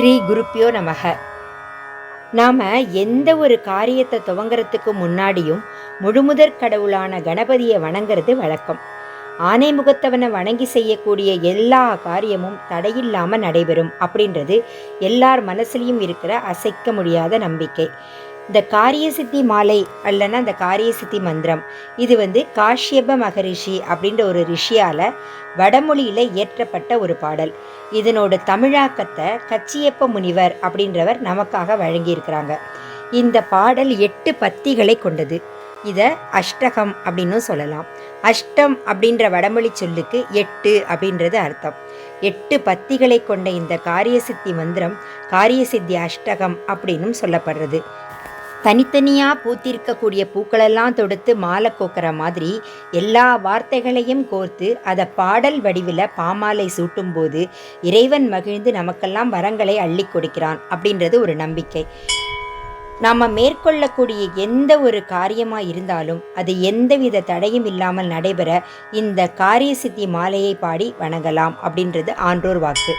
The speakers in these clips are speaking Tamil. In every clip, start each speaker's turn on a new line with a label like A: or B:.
A: ஸ்ரீ குருப்பியோ நமக. நாம் எந்த ஒரு காரியத்தை துவங்குறதுக்கு முன்னாடியும் முழுமுதற் கடவுளான கணபதியை வணங்குறது வழக்கம். ஆனை முகத்தவனை வணங்கி செய்யக்கூடிய எல்லா காரியமும் தடையில்லாமல் நடைபெறும் அப்படின்றது எல்லார் மனசுலையும் இருக்கிற அசைக்க முடியாத நம்பிக்கை. இந்த காரிய சித்தி மாலை அல்லனா இந்த காரிய சித்தி மந்திரம். இது வந்து காஷ்யப மகரிஷி அப்படின்ற ஒரு ரிஷியால் வடமொழியில் இயற்றப்பட்ட ஒரு பாடல். இதனோட தமிழாக்கத்தை கச்சியப்ப முனிவர் அப்படின்றவர் நமக்காக வழங்கியிருக்கிறாங்க. இந்த பாடல் எட்டு பத்திகளை கொண்டது. இதை அஷ்டகம் அப்படின்னும் சொல்லலாம். அஷ்டம் அப்படின்ற வடமொழி சொல்லுக்கு எட்டு அப்படின்றது அர்த்தம். எட்டு பத்திகளை கொண்ட இந்த காரியசித்தி மந்திரம் காரியசித்தி அஷ்டகம் அப்படின்னும் சொல்லப்படுறது. தனித்தனியாக பூத்திருக்கக்கூடிய பூக்களெல்லாம் தொடுத்து மாலை கோக்கிற மாதிரி எல்லா வார்த்தைகளையும் கோர்த்து அதை பாடல் வடிவில் பாமாலை சூட்டும்போது இறைவன் மகிழ்ந்து நமக்கெல்லாம் வரங்களை அள்ளி கொடுக்கிறான் அப்படின்றது ஒரு நம்பிக்கை. நாம் மேற்கொள்ளக்கூடிய எந்த ஒரு காரியமாக இருந்தாலும் அது எந்தவித தடையும் இல்லாமல் நடைபெற இந்த காரிய சித்தி மாலையை பாடி வணங்கலாம் அப்படின்றது ஆன்றோர் வாக்கு.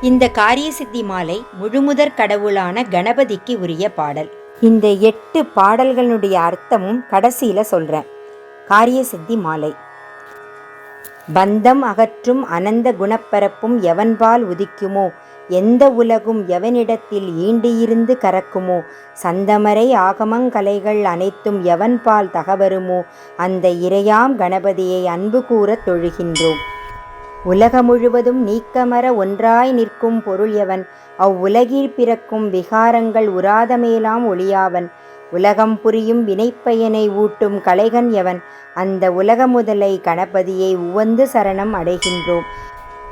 A: இந்த காரிய சித்தி மாலை முழுமுதற் கடவுளான கணபதிக்கு உரிய பாடல். இந்த எட்டு பாடல்களுடைய அர்த்தமும் கடைசியில் சொல்கிறேன் காரிய சித்தி மாலை. பந்தம் அகற்றும் அனந்த குணப்பரப்பும் எவன்பால் உதிக்குமோ? எந்த உலகும் எவனிடத்தில் ஈண்டியிருந்து கறக்குமோ? சந்தமரை ஆகமங்கலைகள் அனைத்தும் எவன்பால் தகவருமோ அந்த இறையாம் கணபதியை அன்பு கூறத் தொழுகின்றோம். உலகம் முழுவதும் நீக்கமர ஒன்றாய் நிற்கும் பொருள் எவன் அவ்வுலகில் பிறக்கும் விகாரங்கள் உராதமேலாம் ஒளியாவன் உலகம் புரியும் வினைப்பயனை ஊட்டும் கலைகன் எவன் அந்த உலக முதலை கணபதியை உவந்து சரணம் அடைகின்றோம்.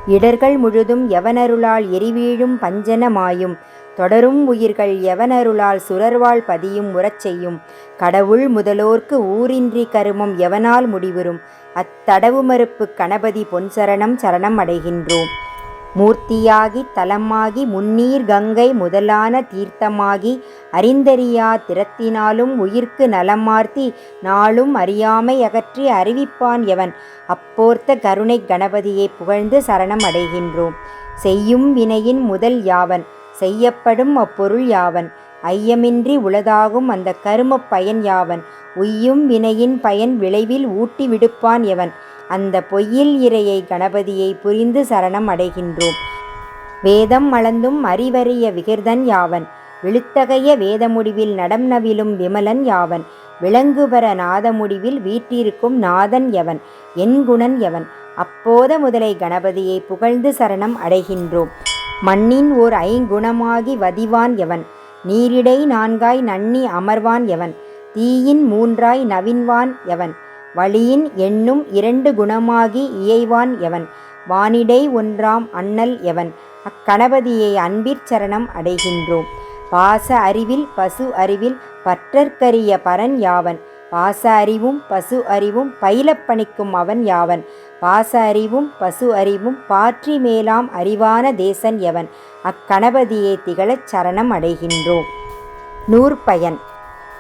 A: இடர்கள் முழுதும் எவனருளால் எரிவீழும் பஞ்சனமாயும் தொடரும் உயிர்கள் எவனருளால் சுரர்வாள் பதியும் உறச் செய்யும். கடவுள் முதலோர்க்கு ஊரின்றி கருமம் எவனால் முடிவுறும். அத்தடவு மறுப்பு கணபதி பொன் சரணம் சரணம் அடைகின்றோம். மூர்த்தியாகி தலமாகி முன்னீர் கங்கை முதலான தீர்த்தமாகி அறிந்தறியா திறத்தினாலும் உயிர்க்கு நலமார்த்தி நாளும் அறியாமை அகற்றி அறிவிப்பான் எவன். அப்போர்த்த கருணை கணபதியை புகழ்ந்து சரணம் அடைகின்றோம். செய்யும் வினையின் முதல் யாவன். செய்யப்படும் அப்பொருள் யாவன்? ஐயமின்றி உளதாகும் அந்த கரும பயன் யாவன்? உய்யும் வினையின் பயன் விளைவில் ஊட்டி விடுப்பான் எவன்? அந்த பொய்யில் இறையை கணபதியை புரிந்து சரணம் அடைகின்றோம். வேதம் அளந்தும் அறிவறிய விகிர்தன் யாவன்? விழுத்தகைய வேத முடிவில் நடம் நவிலும் விமலன் யாவன்? விளங்குபர நாத முடிவில் வீற்றிருக்கும் நாதன் எவன்? என் குணன் எவன்? அப்போத முதலை கணபதியை புகழ்ந்து சரணம் அடைகின்றோம். மண்ணின் ஓர் ஐங்குணமாகி வதிவான் எவன்? நீரிடை நான்காய் நன்னி அமர்வான் எவன்? தீயின் மூன்றாய் நவின்வான் எவன்? வழியின் எண்ணும் இரண்டு குணமாகி இயைவான் எவன்? வானிடை ஒன்றாம் அண்ணல் எவன்? அக்கணபதியை அன்பிற்சரணம் அடைகின்றோம். பாச அறிவில் பசு அறிவில் பற்றற்கரிய பரன் யாவன்? பாச அறிவும் பசு அறிவும் பயிலப்பணிக்கும் அவன் யாவன்? பாச அறிவும் பசு அறிவும் பாற்றி மேலாம் அறிவான தேசன் எவன்? அக்கணபதியை திகழச் சரணம் அடைகின்றோம். நூற்பயன்.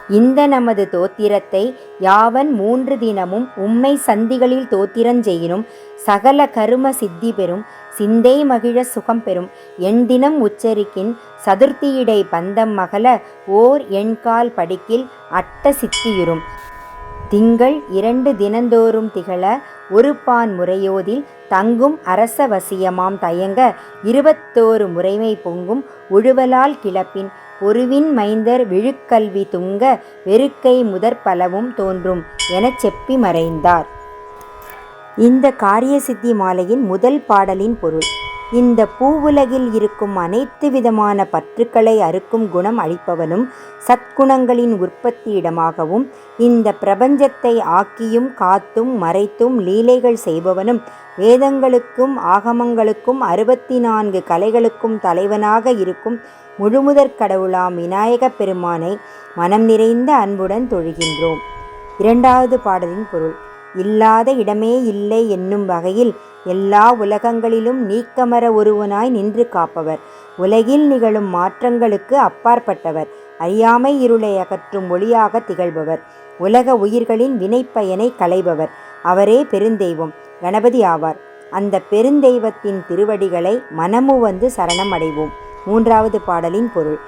A: இந்த நமது தோத்திரத்தை யாவன் மூன்று தினமும் உம்மை சந்திகளில் தோத்திரஞ்செயினும் சகல கரும சித்தி பெறும் சிந்தை மகிழ சுகம் பெறும் என் தினம் உச்சரிக்கின் சதுர்த்தியிடை பந்தம் மகள ஓர் எண்கால் படிக்கில் அட்ட சித்தியுறும். திங்கள் இரண்டு தினந்தோறும் திகழ ஒரு பான் முறையோதில் தங்கும் அரச வசியமாம் தயங்க இருபத்தோரு முறைமை பொங்கும் உழுவலால் கிளப்பின் பொருவின் மைந்தர் விழுக்கல்வி துங்க வெறுக்கை முதற்பலவும் தோன்றும் எனச் செப்பி மறைந்தார். இந்த காரிய சித்தி மாலையின் முதல் பாடலின் பொருள். இந்த பூவுலகில் இருக்கும் அனைத்து விதமான பற்றுக்களை அறுக்கும் குணம் அளிப்பவனும் சத்குணங்களின் உற்பத்தி இடமாகவும் இந்த பிரபஞ்சத்தை ஆக்கியும் காத்தும் மறைத்தும் லீலைகள் செய்பவனும் வேதங்களுக்கும் ஆகமங்களுக்கும் அறுபத்தி நான்கு கலைகளுக்கும் தலைவனாக இருக்கும் முழுமுதற் கடவுளாம் விநாயகப் பெருமானை மனம் நிறைந்த அன்புடன் தொழுகின்றோம். இரண்டாவது பாடலின் பொருள். இல்லாத இடமே இல்லை என்னும் வகையில் எல்லா உலகங்களிலும் நீக்கமர ஒருவனாய் நின்று காப்பவர். உலகில் நிகழும் மாற்றங்களுக்கு அப்பாற்பட்டவர். அறியாமை இருளை அகற்றும் ஒளியாக திகழ்பவர். உலக உயிர்களின் வினைப்பயனை களைபவர். அவரே பெருந்தெய்வம். கணபதி ஆவார். அந்த பெருந்தெய்வத்தின் திருவடிகளை மனமு வந்து சரணம் அடைவோம். மூன்றாவது பாடலின் பொருள்.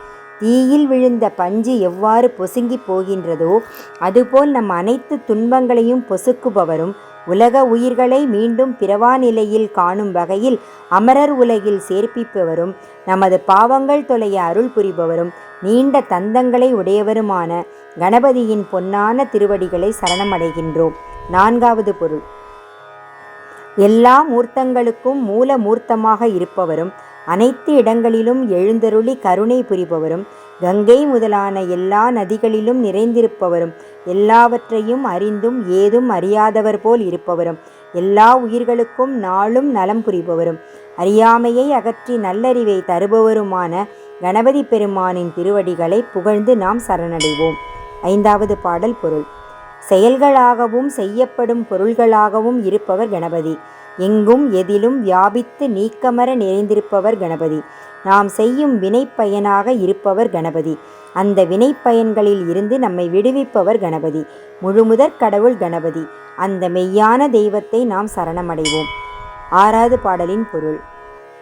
A: தீயில் விழுந்த பஞ்சு எவ்வாறு பொசுங்கி போகின்றதோ அதுபோல் நம் அனைத்து துன்பங்களையும் பொசுக்குபவரும் உலக உயிர்களை மீண்டும் பிறவா நிலையில் காணும் வகையில் அமரர் உலகில் சேர்ப்பிப்பவரும் நமது பாவங்கள் தொலைய அருள் புரிபவரும் நீண்ட தந்தங்களை உடையவருமான கணபதியின் பொன்னான திருவடிகளை சரணமடைகின்றோம். நான்காவது பொருள். எல்லா மூர்த்தங்களுக்கும் மூல மூர்த்தமாக இருப்பவரும் அனைத்து இடங்களிலும் எழுந்தருளி கருணை புரிபவரும் கங்கை முதலான எல்லா நதிகளிலும் நிறைந்திருப்பவரும் எல்லாவற்றையும் அறிந்தும் ஏதும் அறியாதவர் போல் இருப்பவரும் எல்லா உயிர்களுக்கும் நாளும் நலம் புரிபவரும். அறியாமையை அகற்றி நல்லறிவை தருபவருமான கணபதி பெருமானின் திருவடிகளை புகழ்ந்து நாம் சரணடைவோம். ஐந்தாவது பாடல் பொருள். செயல்களாகவும் செய்யப்படும் பொருள்களாகவும் இருப்பவர் கணபதி. எங்கும் எதிலும் வியாபித்து நீக்கமர நிறைந்திருப்பவர் கணபதி. நாம் செய்யும் வினைப்பயனாக இருப்பவர் கணபதி. அந்த வினைப்பயன்களில் இருந்து நம்மை விடுவிப்பவர் கணபதி. முழுமுதற் கடவுள் கணபதி. அந்த மெய்யான தெய்வத்தை நாம் சரணமடைவோம். ஆறாவது பாடலின் பொருள்.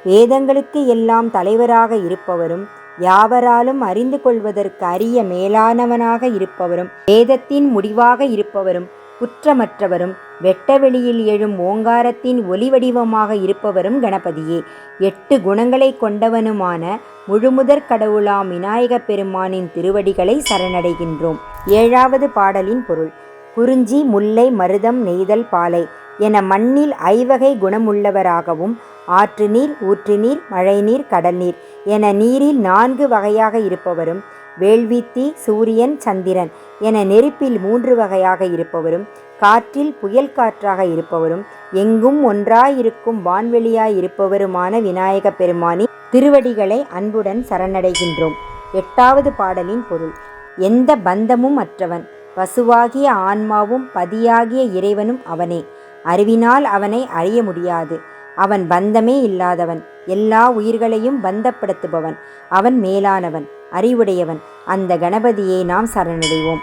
A: வேதங்களுக்கு எல்லாம் தலைவராக இருப்பவரும் யாவராலும் அறிந்து கொள்வதற்கு அரிய மேலானவனாக இருப்பவரும் வேதத்தின் முடிவாக இருப்பவரும் குற்றமற்றவரும் வெட்டவெளியில் எழும் ஓங்காரத்தின் ஒலி வடிவமாக இருப்பவரும் கணபதியே. எட்டு குணங்களை கொண்டவனுமான முழுமுதற் கடவுளாம் விநாயகப் பெருமானின் திருவடிகளை சரணடைகின்றோம். ஏழாவது பாடலின் பொருள் குறிஞ்சி முல்லை மருதம் நெய்தல் பாலை என மண்ணில் ஐவகை குணமுள்ளவராகவும் ஆற்று நீர் ஊற்று நீர் மழைநீர் கடல் நீர் என நீரில் நான்கு வகையாக இருப்பவரும் வேள்வித்தி சூரியன் சந்திரன் என நெருப்பில் மூன்று வகையாக இருப்பவரும் காற்றில் புயல் காற்றாக இருப்பவரும் எங்கும் ஒன்றாயிருக்கும் வான்வெளியாய் இருப்பவருமான விநாயக பெருமானி திருவடிகளை அன்புடன் சரணடைகின்றோம். எட்டாவது பாடலின் பொருள் எந்த பந்தமும் அற்றவன் பசுவாகிய ஆன்மாவும் பதியாகிய இறைவனும் அவனே. அறிவினால் அவனை அறிய முடியாது. அவன் பந்தமே இல்லாதவன் எல்லா உயிர்களையும் பந்தப்படுத்துபவன் அவன் மேலானவன் அறிவுடையவன். அந்த கணபதியை நாம் சரணடைவோம்.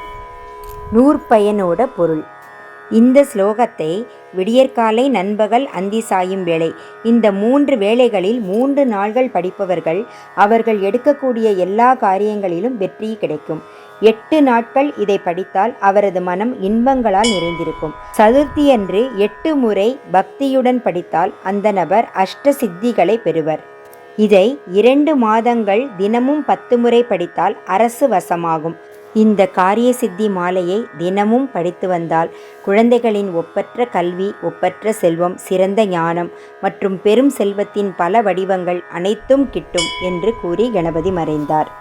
A: நூற்பயனோட பொருள் இந்த ஸ்லோகத்தை விடியற்காலை நண்பகல் அந்தி சாயும் வேளை. இந்த மூன்று வேளைகளில் மூன்று நாள்கள் படிப்பவர்கள் அவர்கள் எடுக்கக்கூடிய எல்லா காரியங்களிலும் வெற்றி கிடைக்கும். எட்டு நாட்கள் இதை படித்தால் அவரது மனம் இன்பங்களால் நிறைந்திருக்கும். சதுர்த்தியன்று எட்டு முறை பக்தியுடன் படித்தால் அந்த நபர் அஷ்ட சித்திகளை பெறுவர். இதை இரண்டு மாதங்கள் தினமும் பத்து முறை படித்தால் அரசு வசமாகும். இந்த காரிய சித்தி மாலையை தினமும் படித்து வந்தால் குழந்தைகளின் ஒப்பற்ற கல்வி ஒப்பற்ற செல்வம் சிறந்த ஞானம் மற்றும் பெரும் செல்வத்தின் பல வடிவங்கள் அனைத்தும் கிட்டும் என்று கூறி கணபதி மறைந்தார்.